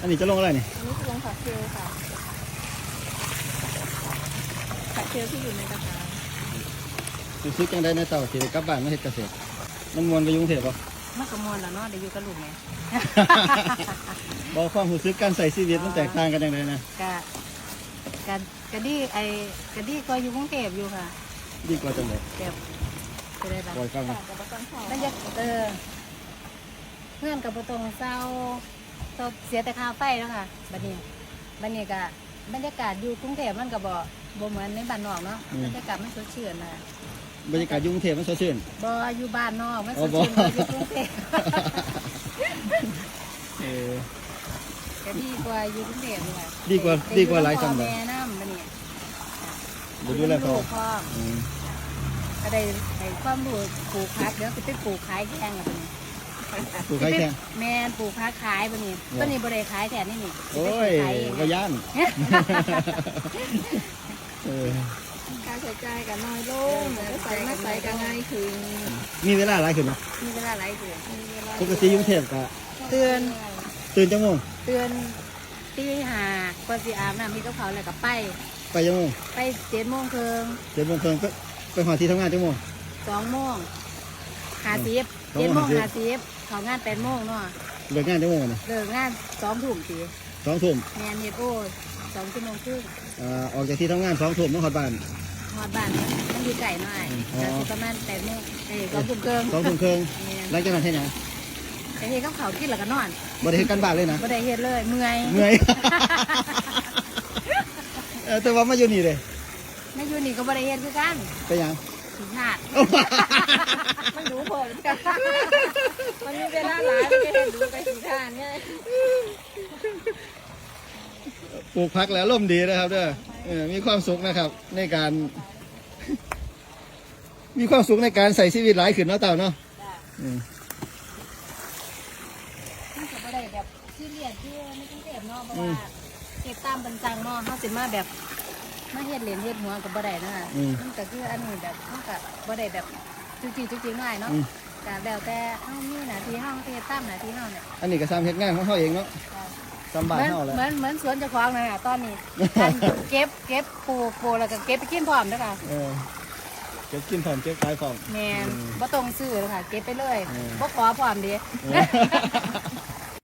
อันนี้จะลงอะไรนี่อันนี้คือลงผักเคลค่ะผักเคลที่อยู่ในกระถางรู้สึกจังได้ในเต่าสิได้กลับบ้านมาเฮ็ดเกษตรมันมวนไปอยุ่กรุงเทพบ่มันกระมวลแล้วเนาะเดี๋ยวอยู่กับลูกไง บอกความรู้สึกการใส่ชีวิตมันแตกต่างกันยังไงนะกะกะกะดีไอ้กะดีก็อยู่กรุงเทพอยู่ค่ะดีกว่าจังเลยแบบจะได้แบบปล่อยฟังหน่อยบรรยากาศเออเพื่อนกับประตรงเศร้า เศร้าเสียแต่ค่าไฟแล้วค่ะบัดนี้บัดนี้ก็บรรยากาศอยู่กรุงเทพมันก็บ่บ่เหมือนในบ้านนอกเนาะบรรยากาศมันสดชื่นนะบรรยากาศอยุ่กรุงเทพมันสดชื่น บ่อยู่บ้านนอกมันอ๋สอดบ่ชื่นกว่าอยู่กรุงเทพเออ ก็ดีกว่าอยู่กรุงเทพนี่ค่ะดีกว่าดีกว่าหลายจัจังงเลเลยยแม่น้ำบัดนี้เดี๋ยวดูแลพ่อลูกพ่ออืมก็ได้ให้ความรู้ปลูกพักเดี๋ยวสิไปปลูกขายแข่งละบัดนี้ ปลูกไข่แข็งแม่นปลูกพักขายบัดนี้บัดนี้บ่ได้ขายแค่นี้นี่สิโอ้ไปปลูยกขายเองก็ย่านเออค่าใช้จ่ายกันน้อยลงแล้วใส่มาใส่กันง่ายขึ้นมีเวลาหลายขึ้นเนาะมีเวลาหลายเดือนมีเวลาปกติอยุ่กรุงเทพก็เตือนตื่นจังโมงเตือนตีห้าก่อนสิอาบน้ำมีกับเขาวแล้วก็ไป ไปจังโมงไปเจ็ดโมงครึ่งเจ็ดโมงครึ่งไปไปหอที่ทำงานจังโมงสองโมงห้าสิบสองเจ็ดโมโมงงห้าห้าสิสิบบ เขางานแปดโมงเนาะเลิกงานจังโมงนี่เลิกงานสองทุ่มสีสองทุ่มแมนเฮ็ดโอ้สองชั่วโมงครึ่งอ่าออกจากที่ทำงานสองทุ่มต้องขอดบ้านหอดบ้านมันมันอยู่ไก่หน่อยอ๋อแต่สิประมาณแปดโมงเอ้ยสองทุ่มครึ่งสองทุ่มครึ่งแม่นหลังจากนั้นเท่าไหร่แต่เฮ็ดกับเขาวกินแล้วก็นอนบ่ได้เฮ็ดกันบ้านเลยนะบ่ได้เฮ็ดเลยเมื่อยเมื่อยเออแต่ว่ามาอยู่นี่เลยไม่อยู่นี่ก็บ่ได้เฮ็ดคือกันไปหยัง ขี้หาด มันดูผลกันมันมีเวลาหลายมันจะเห็นดูไปสีทานเนี่ยปลูกพักแล้วร่มดีนะครับเด้อเออมีความสุขนะครับ ในการ มีความสุขในการใส่ชีวิตหลายขึ้นเนาะเต่าเนาะอืมมันก็บ่ได้แบบซีเรียสที่ในกรุงเทพเนาะเพราะว่าเฮ็ดตามบัญจังเนาะเฮาสิมาแบบ มาเฮ็ดเหรียญเฮ็ดหัวก็บ่ได้นะมันก็คืออันนี้แบบมันก็บ่ได้แบบจุกจิกจุกจิกง่ายเนาะอืม ก็แล้วแต่เฮามีหน้าที่เฮาเฮ็ดตามหน้าที่เฮาเนี่ยอันนี้ก็ซ้ำเฮ็ดงานของเขาเองเนาะซ้ำเหบ้านมือนเขาแหล้วเหมือนเหมือนสวนเจ้าของนั่นน่ะตอนนี้อันเก็บเก็บปลูกปลูกแล้วก็เก็บไปกินพร้อมเด้อค่ะเออเก็บกินพร้อมเก็บขายพร้อม แม่นอืมบ่ต้องซื้อเลยค่ะ เก็บไปเลยอืม บ่ขอพร้อมเด้ เออ